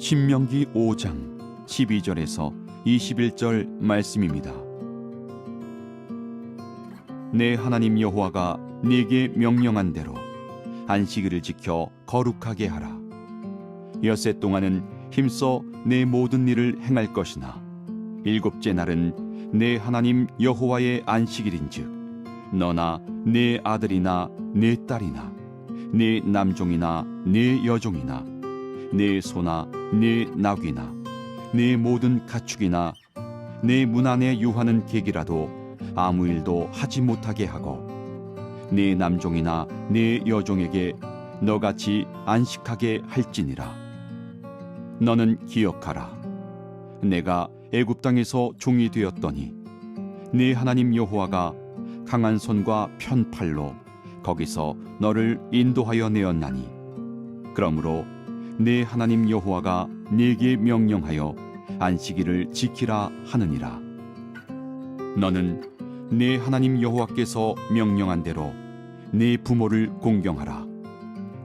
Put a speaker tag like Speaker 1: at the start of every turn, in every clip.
Speaker 1: 신명기 5장 12절에서 21절 말씀입니다. 내 하나님 여호와가 네게 명령한 대로 안식일을 지켜 거룩하게 하라. 엿새 동안은 힘써 내 모든 일을 행할 것이나 일곱째 날은 내 하나님 여호와의 안식일인즉 너나 내 아들이나 내 딸이나 내 남종이나 내 여종이나 내 소나 내 나귀나 내 모든 가축이나 내 문 안에 유하는 객이라도 아무 일도 하지 못하게 하고 내 남종이나 내 여종에게 너같이 안식하게 할지니라. 너는 기억하라. 내가 애굽 땅에서 종이 되었더니 네 하나님 여호와가 강한 손과 편팔로 거기서 너를 인도하여 내었나니. 그러므로 네 하나님 여호와가 네게 명령하여 안식일을 지키라 하느니라. 너는 네 하나님 여호와께서 명령한 대로 네 부모를 공경하라.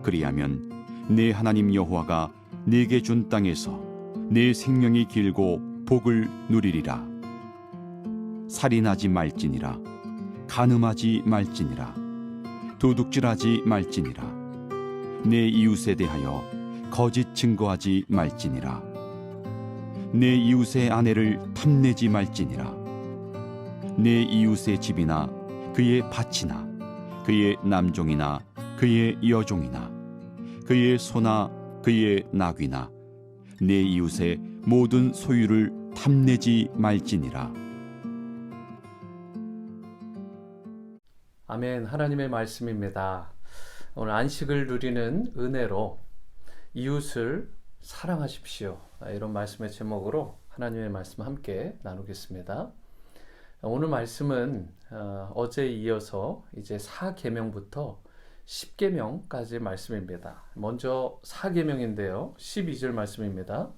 Speaker 1: 그리하면 네 하나님 여호와가 네게 준 땅에서 네 생명이 길고 복을 누리리라. 살인하지 말지니라. 간음하지 말지니라. 도둑질하지 말지니라. 내 이웃에 대하여 거짓 증거하지 말지니라 내 이웃의 아내를 탐내지 말지니라 내 이웃의 집이나 그의 밭이나 그의 남종이나 그의 여종이나 그의 소나 그의 나귀나 내 이웃의 모든 소유를 탐내지 말지니라
Speaker 2: 아멘. 하나님의 말씀입니다. 오늘 안식을 누리는 은혜로 이웃을 사랑하십시오. 아, 이런 말씀의 제목으로 하나님의 말씀 함께 나누겠습니다. 오늘 말씀은 어, 어제 이어서 이제 4계명부터 10계명까지 말씀입니다. 먼저 4계명인데요. 12절 말씀입니다.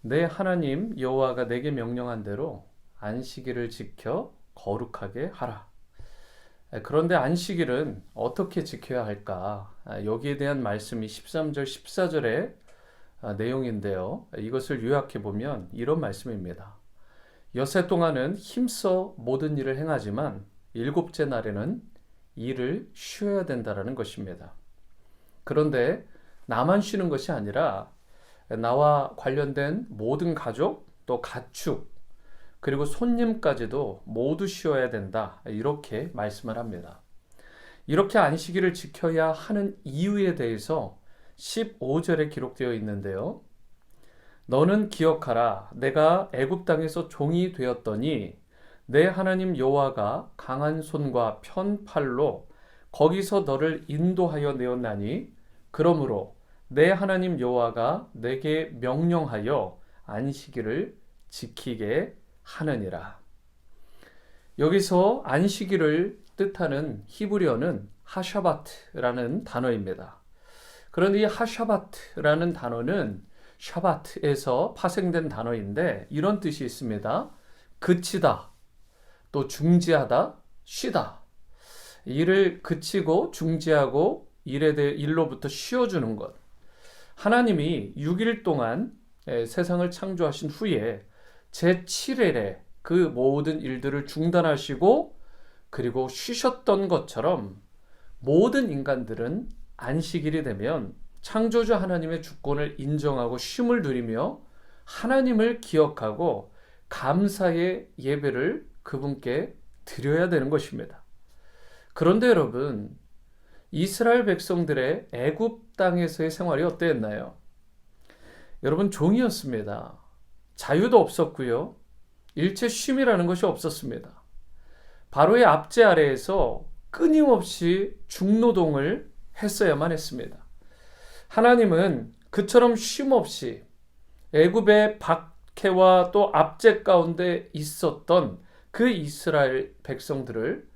Speaker 2: 내 하나님 여호와가 내게 명령한 대로 안식일을 지켜 거룩하게 하라. 그런데 안식일은 어떻게 지켜야 할까? 아, 여기에 대한 말씀이 13절, 14절의 아, 내용인데요. 이것을 요약해 보면 이런 말씀입니다. 여세 동안은 힘써 모든 일을 행하지만 일곱째 날에는 일을 쉬어야 된다라는 것입니다. 그런데 나만 쉬는 것이 아니라 나와 관련된 모든 가족 또 가축 그리고 손님까지도 모두 쉬어야 된다. 이렇게 말씀을 합니다. 이렇게 안식일을 지켜야 하는 이유에 대해서 15절에 기록되어 있는데요. 너는 기억하라. 내가 애굽 땅에서 종이 되었더니 내 하나님 여호와가 강한 손과 편팔로 거기서 너를 인도하여 내었나니 그러므로 내 하나님 여호와가 내게 명령하여 안식일을 지키게 하느니라. 여기서 안식일을 뜻하는 히브리어는 하샤바트라는 단어입니다. 그런데 이 하샤바트라는 단어는 샤바트에서 파생된 단어인데 이런 뜻이 있습니다. 그치다, 또 중지하다, 쉬다. 일을 그치고 중지하고 일에 대해 일로부터 쉬어주는 것. 하나님이 6일 동안 세상을 창조하신 후에 제7일에 그 모든 일들을 중단하시고 그리고 쉬셨던 것처럼 모든 인간들은 안식일이 되면 창조주 하나님의 주권을 인정하고 쉼을 누리며 하나님을 기억하고 감사의 예배를 그분께 드려야 되는 것입니다. 그런데 여러분, 이스라엘 백성들의 애굽 땅에서의 생활이 어땠나요? 여러분 종이었습니다. 자유도 없었고요. 일체 쉼이라는 것이 없었습니다. 바로의 압제 아래에서 끊임없이 중노동을 했어야만 했습니다. 하나님은 그처럼 쉼 없이 애굽의 박해와 또 압제 가운데 있었던 그 이스라엘 백성들을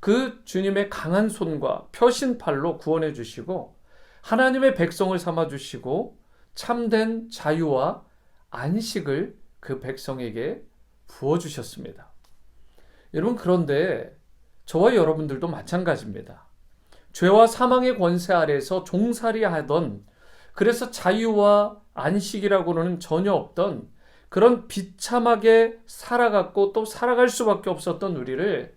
Speaker 2: 그 주님의 강한 손과 표신팔로 구원해 주시고 하나님의 백성을 삼아 주시고 참된 자유와 안식을 그 백성에게 부어 주셨습니다. 여러분 그런데 저와 여러분들도 마찬가지입니다. 죄와 사망의 권세 아래서 종살이 하던 그래서 자유와 안식이라고는 전혀 없던 그런 비참하게 살아갔고 또 살아갈 수밖에 없었던 우리를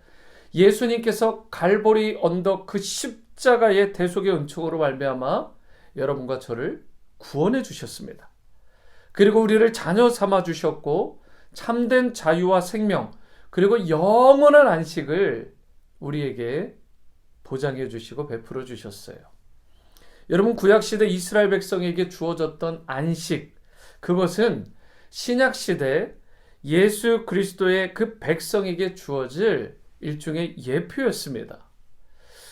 Speaker 2: 예수님께서 갈보리 언덕 그 십자가의 대속의 은총으로 말미암아 여러분과 저를 구원해 주셨습니다. 그리고 우리를 자녀 삼아 주셨고 참된 자유와 생명 그리고 영원한 안식을 우리에게 보장해 주시고 베풀어 주셨어요. 여러분 구약 시대 이스라엘 백성에게 주어졌던 안식 그것은 신약 시대 예수 그리스도의 그 백성에게 주어질 일종의 예표였습니다.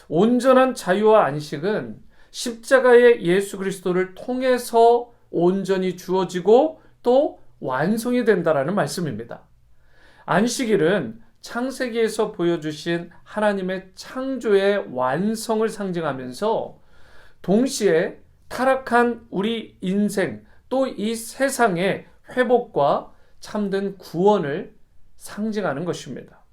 Speaker 2: 온전한 자유와 안식은 십자가의 예수 그리스도를 통해서 온전히 주어지고 또 완성이 된다라는 말씀입니다. 안식일은 창세기에서 보여주신 하나님의 창조의 완성을 상징하면서 동시에 타락한 우리 인생 또 이 세상의 회복과 참된 구원을 상징하는 것입니다.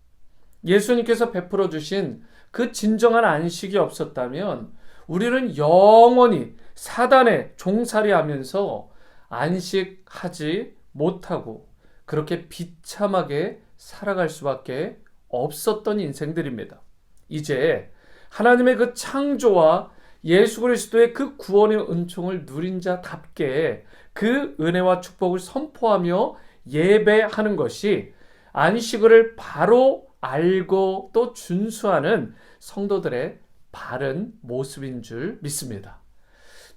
Speaker 2: 예수님께서 베풀어 주신 그 진정한 안식이 없었다면 우리는 영원히 사단에 종살이 하면서 안식하지 못하고 그렇게 비참하게 살아갈 수밖에 없었던 인생들입니다. 이제 하나님의 그 창조와 예수 그리스도의 그 구원의 은총을 누린 자답게 그 은혜와 축복을 선포하며 예배하는 것이 안식을 바로 알고 또 준수하는 성도들의 바른 모습인 줄 믿습니다.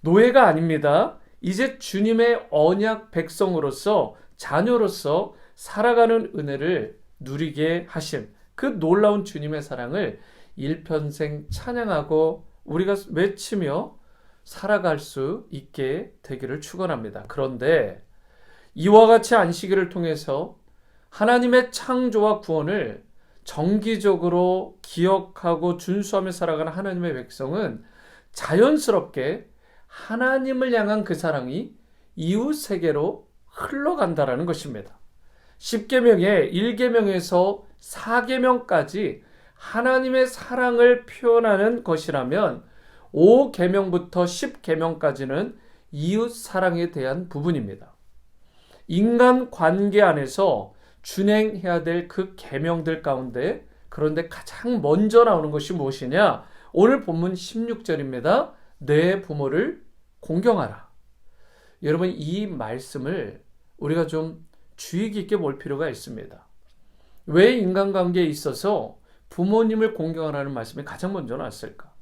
Speaker 2: 노예가 아닙니다. 이제 주님의 언약 백성으로서 자녀로서 살아가는 은혜를 누리게 하신 그 놀라운 주님의 사랑을 일편생 찬양하고 우리가 외치며 살아갈 수 있게 되기를 축원합니다. 그런데 이와 같이 안식일을 통해서 하나님의 창조와 구원을 정기적으로 기억하고 준수하며 살아가는 하나님의 백성은 자연스럽게 하나님을 향한 그 사랑이 이웃 세계로 흘러간다라는 것입니다. 10계명의 1계명에서 4계명까지 하나님의 사랑을 표현하는 것이라면 5계명부터 10계명까지는 이웃 사랑에 대한 부분입니다. 인간 관계 안에서 준행해야 될 그 계명들 가운데 그런데 가장 먼저 나오는 것이 무엇이냐? 오늘 본문 16절입니다. 내 부모를 공경하라. 여러분 이 말씀을 우리가 좀 주의 깊게 볼 필요가 있습니다. 왜 인간관계에 있어서 부모님을 공경하라는 말씀이 가장 먼저 나왔을까?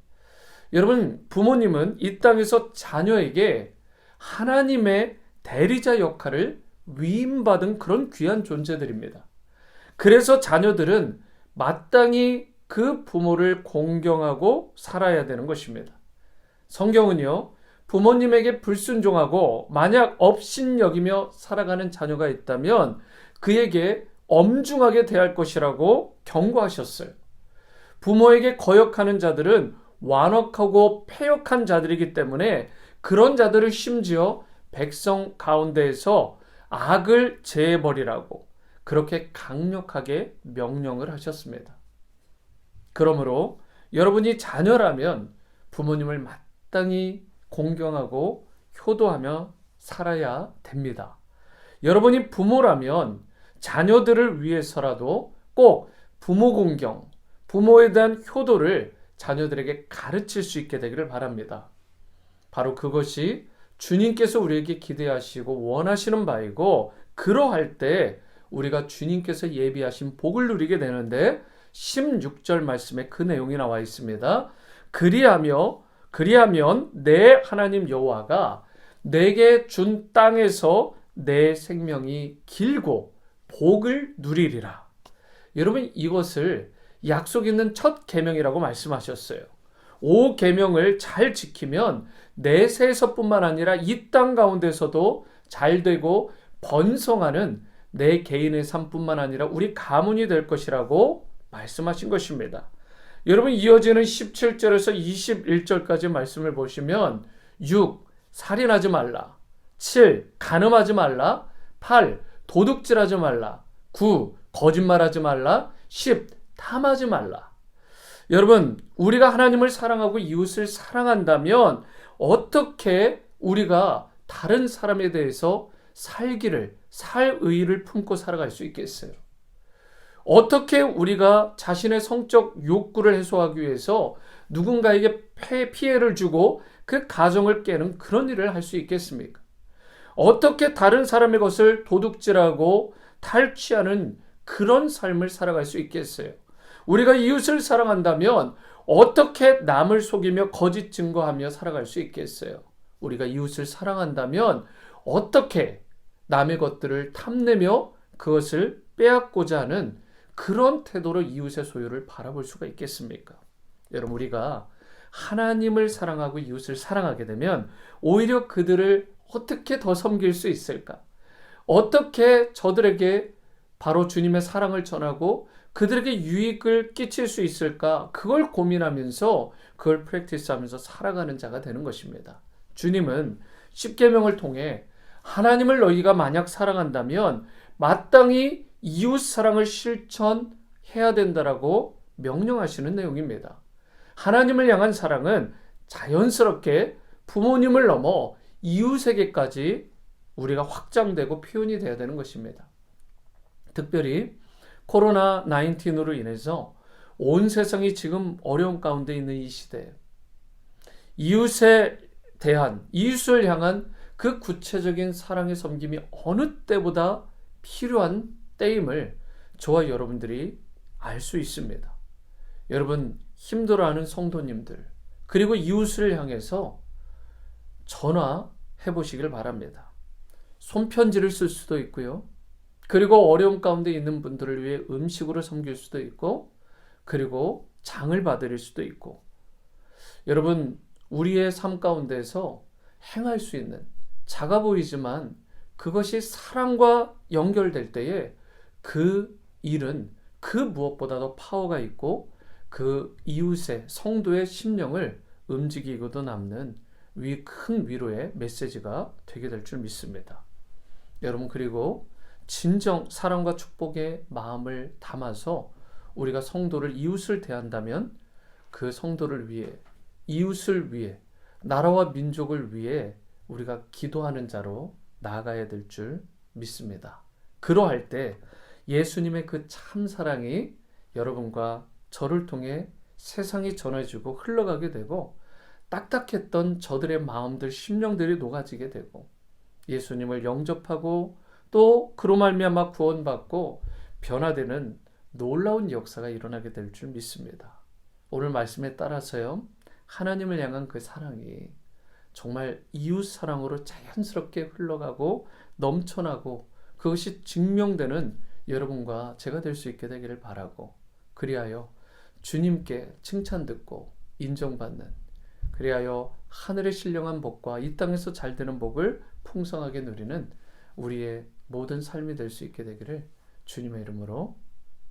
Speaker 2: 여러분 부모님은 이 땅에서 자녀에게 하나님의 대리자 역할을 위임받은 그런 귀한 존재들입니다. 그래서 자녀들은 마땅히 그 부모를 공경하고 살아야 되는 것입니다. 성경은요, 부모님에게 불순종하고 만약 업신여기며 살아가는 자녀가 있다면 그에게 엄중하게 대할 것이라고 경고하셨어요. 부모에게 거역하는 자들은 완악하고 패역한 자들이기 때문에 그런 자들을 심지어 백성 가운데에서 악을 제해버리라고 그렇게 강력하게 명령을 하셨습니다. 그러므로 여러분이 자녀라면 부모님을 마땅히 공경하고 효도하며 살아야 됩니다. 여러분이 부모라면 자녀들을 위해서라도 꼭 부모 공경, 부모에 대한 효도를 자녀들에게 가르칠 수 있게 되기를 바랍니다. 바로 그것이 주님께서 우리에게 기대하시고 원하시는 바이고 그러할 때 우리가 주님께서 예비하신 복을 누리게 되는데 16절 말씀에 그 내용이 나와 있습니다. 그리하며 그리하면 내 하나님 여호와가 내게 준 땅에서 내 생명이 길고 복을 누리리라. 여러분 이것을 약속 있는 첫 계명이라고 말씀하셨어요. 오 계명을 잘 지키면 내세에서뿐만 아니라 이 땅 가운데서도 잘 되고 번성하는 내 개인의 삶뿐만 아니라 우리 가문이 될 것이라고 말씀하신 것입니다. 여러분 이어지는 17절에서 21절까지 말씀을 보시면 6. 살인하지 말라 7. 간음하지 말라 8. 도둑질하지 말라 9. 거짓말하지 말라 10. 탐하지 말라 여러분 우리가 하나님을 사랑하고 이웃을 사랑한다면 어떻게 우리가 다른 사람에 대해서 살기를, 살 의의를 품고 살아갈 수 있겠어요? 어떻게 우리가 자신의 성적 욕구를 해소하기 위해서 누군가에게 피해를 주고 그 가정을 깨는 그런 일을 할 수 있겠습니까? 어떻게 다른 사람의 것을 도둑질하고 탈취하는 그런 삶을 살아갈 수 있겠어요? 우리가 이웃을 사랑한다면 어떻게 남을 속이며 거짓 증거하며 살아갈 수 있겠어요? 우리가 이웃을 사랑한다면 어떻게 남의 것들을 탐내며 그것을 빼앗고자 하는 그런 태도로 이웃의 소유를 바라볼 수가 있겠습니까? 여러분, 우리가 하나님을 사랑하고 이웃을 사랑하게 되면 오히려 그들을 어떻게 더 섬길 수 있을까? 어떻게 저들에게 바로 주님의 사랑을 전하고 그들에게 유익을 끼칠 수 있을까? 그걸 고민하면서 그걸 프랙티스 하면서 살아가는 자가 되는 것입니다. 주님은 십계명을 통해 하나님을 너희가 만약 사랑한다면 마땅히 이웃 사랑을 실천해야 된다라고 명령하시는 내용입니다. 하나님을 향한 사랑은 자연스럽게 부모님을 넘어 이웃에게까지 우리가 확장되고 표현이 되어야 되는 것입니다. 특별히 코로나 19으로 인해서 온 세상이 지금 어려운 가운데 있는 이 시대에 이웃에 대한 이웃을 향한 그 구체적인 사랑의 섬김이 어느 때보다 필요한 때임을 저와 여러분들이 알 수 있습니다. 여러분 힘들어하는 성도님들 그리고 이웃을 향해서 전화해 보시길 바랍니다. 손편지를 쓸 수도 있고요. 그리고 어려움 가운데 있는 분들을 위해 음식으로 섬길 수도 있고 그리고 장을 봐드릴 수도 있고 여러분 우리의 삶 가운데서 행할 수 있는 작아 보이지만 그것이 사랑과 연결될 때에 그 일은 그 무엇보다도 파워가 있고 그 이웃의 성도의 심령을 움직이고도 남는 위 큰 위로의 메시지가 되게 될 줄 믿습니다. 여러분 그리고 진정 사랑과 축복의 마음을 담아서 우리가 성도를 이웃을 대한다면 그 성도를 위해 이웃을 위해 나라와 민족을 위해 우리가 기도하는 자로 나아가야 될 줄 믿습니다. 그러할 때 예수님의 그 참 사랑이 여러분과 저를 통해 세상이 전해지고 흘러가게 되고 딱딱했던 저들의 마음들, 심령들이 녹아지게 되고 예수님을 영접하고 또 그로 말미암아 구원받고 변화되는 놀라운 역사가 일어나게 될 줄 믿습니다. 오늘 말씀에 따라서요. 하나님을 향한 그 사랑이 정말 이웃 사랑으로 자연스럽게 흘러가고 넘쳐나고 그것이 증명되는 여러분과 제가 될 수 있게 되기를 바라고 그리하여 주님께 칭찬 듣고 인정받는 그리하여 하늘의 신령한 복과 이 땅에서 잘 되는 복을 풍성하게 누리는 우리의 모든 삶이 될 수 있게 되기를 주님의 이름으로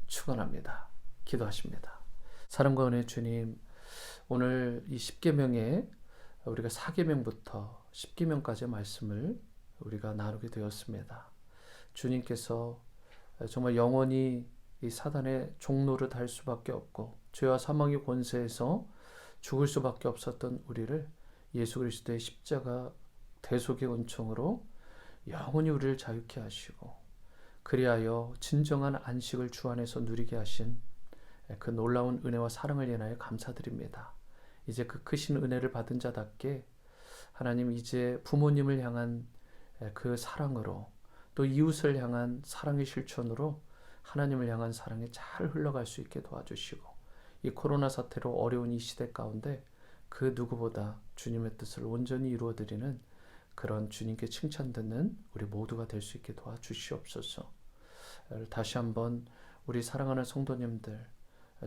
Speaker 2: 축원합니다. 기도하십니다. 사랑과 은혜 주님 오늘 이 10계명에 우리가 4계명부터 10계명까지의 말씀을 우리가 나누게 되었습니다. 주님께서 정말 영원히 이 사단의 종노릇 할 수밖에 없고 죄와 사망의 권세에서 죽을 수밖에 없었던 우리를 예수 그리스도의 십자가 대속의 은총으로 영원히 우리를 자유케 하시고 그리하여 진정한 안식을 주 안에서 누리게 하신 그 놀라운 은혜와 사랑을 인하여 감사드립니다. 이제 그 크신 은혜를 받은 자답게 하나님 이제 부모님을 향한 그 사랑으로 또 이웃을 향한 사랑의 실천으로 하나님을 향한 사랑이 잘 흘러갈 수 있게 도와주시고 이 코로나 사태로 어려운 이 시대 가운데 그 누구보다 주님의 뜻을 온전히 이루어 드리는 그런 주님께 칭찬 듣는 우리 모두가 될 수 있게 도와주시옵소서. 다시 한번 우리 사랑하는 성도님들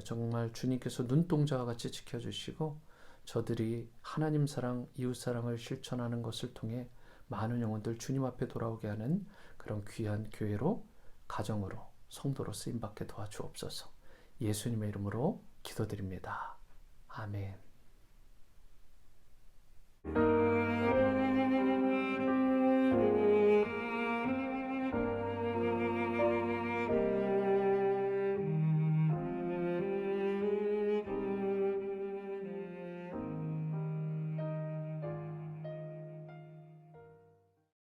Speaker 2: 정말 주님께서 눈동자와 같이 지켜주시고 저들이 하나님 사랑, 이웃 사랑을 실천하는 것을 통해 많은 영혼들 주님 앞에 돌아오게 하는 그런 귀한 교회로 가정으로 성도로 쓰임 받게 도와주옵소서. 예수님의 이름으로 기도드립니다. 아멘.